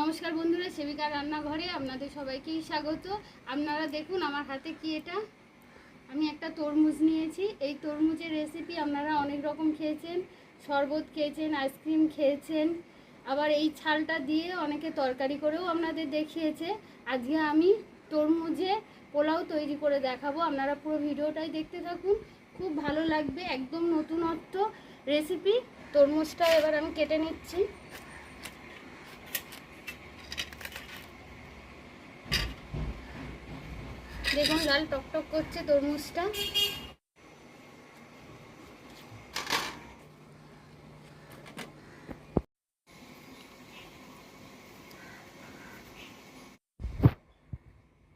নমস্কার বন্ধুরা সেবিকা রান্নাঘরে আপনাদের সবাইকেই স্বাগত। আপনারা দেখুন আমার হাতে কি এটা? আমি একটা তরমুজ নিয়েছি। এই তরমুজের রেসিপি আপনারা অনেক রকম খেয়েছেন। শরবত খেয়েছেন, আইসক্রিম খেয়েছেন। আবার এই ছালটা দিয়ে অনেকে তরকারি করেও আপনাদের দেখিয়েছে। আজকে আমি তরমুজে পোলাও তৈরি করে দেখাবো। আপনারা পুরো ভিডিওটাই দেখতে থাকুন। খুব ভালো লাগবে, একদম নতুনত্ব রেসিপি তরমুজটা এবার আমি কেটে নিচ্ছি। দেখুন, লাল টকটক করছে তরমুজটা।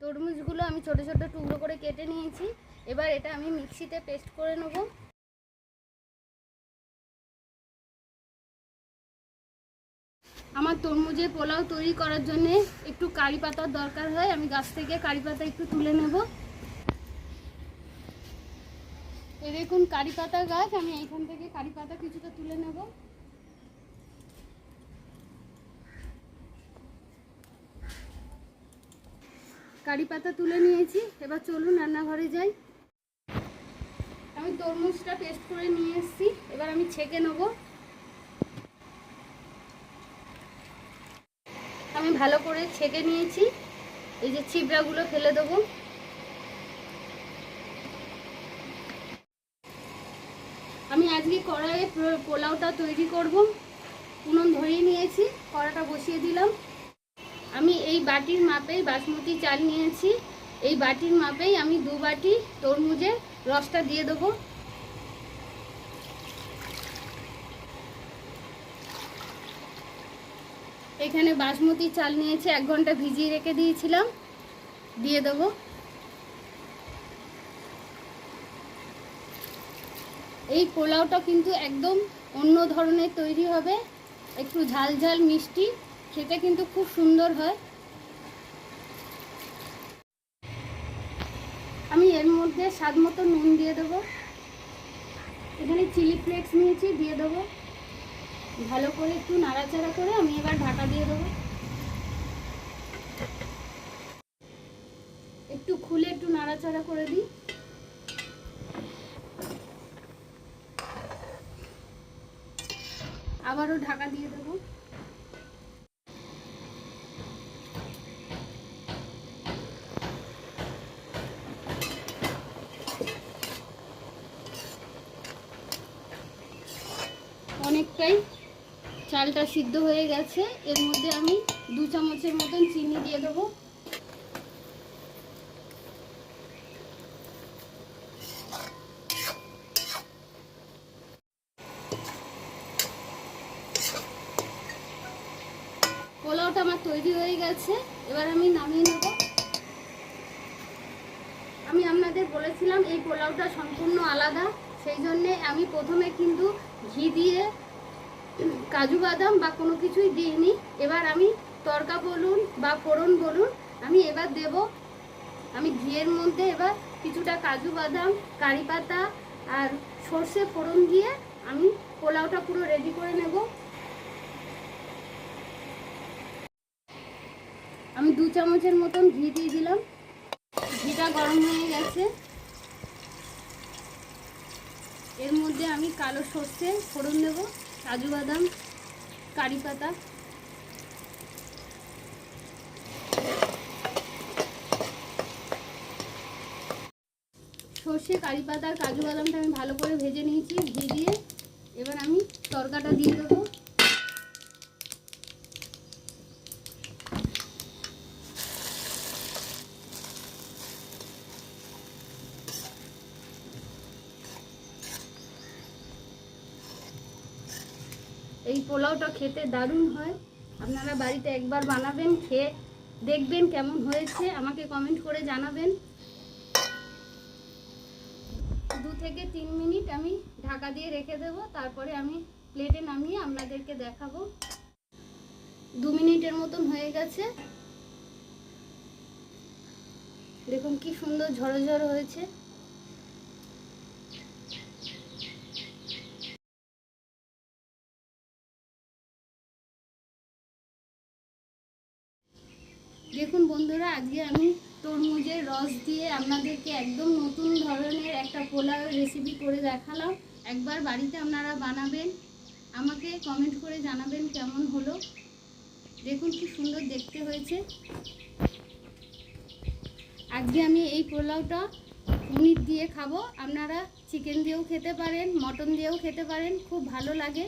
তরমুজগুলো আমি ছোট ছোট টুকরো করে কেটে নিয়েছি। এবার এটা আমি মিক্সিতে পেস্ট করে নেব। আমার তরমুজের পোলাও তৈরি করার জন্য একটু কারি পাতার দরকার হয়। আমি গাছ থেকে কারি পাতা একটু তুলে নেব। এই দেখুন কারি পাতা গাছ, আমি এইখান থেকে কারি পাতা কিছুটা তুলে নেব। কারি পাতা তুলে নিয়েছি, এবার চলুন রান্নাঘরে যাই। আমি তরমুজটা পেস্ট করে নিয়ে এসেছি, এবার আমি ছেঁকে নেব। আমি ভালো করে ছেঁকে নিয়েছি। এই যে ছিবড়াগুলো ফেলে দেবো। আমি আজকে কড়াইয়ে পোলাওটা তৈরি করব। উনুন ধরিয়ে নিয়েছি, কড়াটা বসিয়ে দিলাম। আমি এই বাটির মাপেই বাসমতি চাল নিয়েছি। এই বাটির মাপেই আমি দু বাটি তরমুজের রসটা দিয়ে দেবো। এখানে বাসমতি চাল নিয়েছে, এক ঘণ্টা ভিজিয়ে রেখে দিয়েছিলাম। দিয়ে দেবো। এই পোলাওটা কিন্তু একদম অন্য ধরনের তৈরি হবে। একটু ঝাল ঝাল মিষ্টি, খেতে কিন্তু খুব সুন্দর হয়। আমি এর মধ্যে স্বাদ মতো নুন দিয়ে দেবো। এখানে চিলি ফ্লেক্স নিয়েছি, দিয়ে দেবো। ভালো করে একটু নাড়াচাড়া করে আমি এবার ঢাকা দিয়ে দেবো। একটু খুলে একটু নাড়াচাড়া করে দিই। আবারও ঢাকা দিয়ে দেবো। অনেকটাই চালটা সিদ্ধ হয়ে গেছে। এর মধ্যে আমি দু চামচের মতন চিনি দিয়ে দেবো। পোলাওটা আমার তৈরি হয়ে গেছে। এবার আমি নামিয়ে নেব। আমি আপনাদের বলেছিলাম, এই পোলাওটা সম্পূর্ণ আলাদা। সেই জন্যে আমি প্রথমে কিন্তু ঘি দিয়ে কাজু বাদাম বা কোনো কিছুই দিইনি। এবার আমি তরকা বলুন বা ফোড়ন বলুন, আমি এবার দেব। আমি ঘিয়ের মধ্যে এবার কিছুটা কাজু বাদাম, কারি পাতা আর সর্ষে ফোড়ন দিয়ে আমি পোলাওটা পুরো রেডি করে নেব। আমি দু চামচের মতন ঘি দিয়ে দিলাম। ঘিটা গরম হয়ে গেছে। এর মধ্যে আমি কালো সর্ষে ফোড়ন দেবো। কাজু বাদাম, কারি পাতা। সর্ষে, কারি পাতা কাজু বাদামটা আমি ভালো করে ভেজে নিয়েছি দিয়ে। এবার আমি তরকাটা দিয়ে দেবো। এই পোলাওটা খেতে দারুণ হয়। আপনারা বাড়িতে একবার বানাবেন, খেয়ে দেখবেন কেমন হয়েছে। আমাকে কমেন্ট করে জানাবেন। দু থেকে তিন মিনিট আমি ঢাকা দিয়ে রেখে দেব। তারপরে আমি প্লেটে নামিয়ে আপনাদেরকে দেখাবো। দু মিনিটের মতন হয়ে গেছে। দেখুন কি সুন্দর ঝড়ো ঝড়ো হয়েছে। দেখুন বন্ধুরা, আজকে আমি তরমুজের রস দিয়ে আপনাদেরকে একদম নতুন ধরনের একটা পোলাওয়ের রেসিপি করে দেখালাম। একবার বাড়িতে আপনারা বানাবেন, আমাকে কমেন্ট করে জানাবেন কেমন হলো। দেখুন কি সুন্দর দেখতে হয়েছে। আজকে আমি এই পোলাওটা পনির দিয়ে খাব। আপনারা চিকেন দিয়েও খেতে পারেন মটন দিয়েও খেতে পারেন, খুব ভালো লাগে।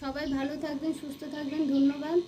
সবাই ভালো থাকবেন, সুস্থ থাকবেন, ধন্যবাদ।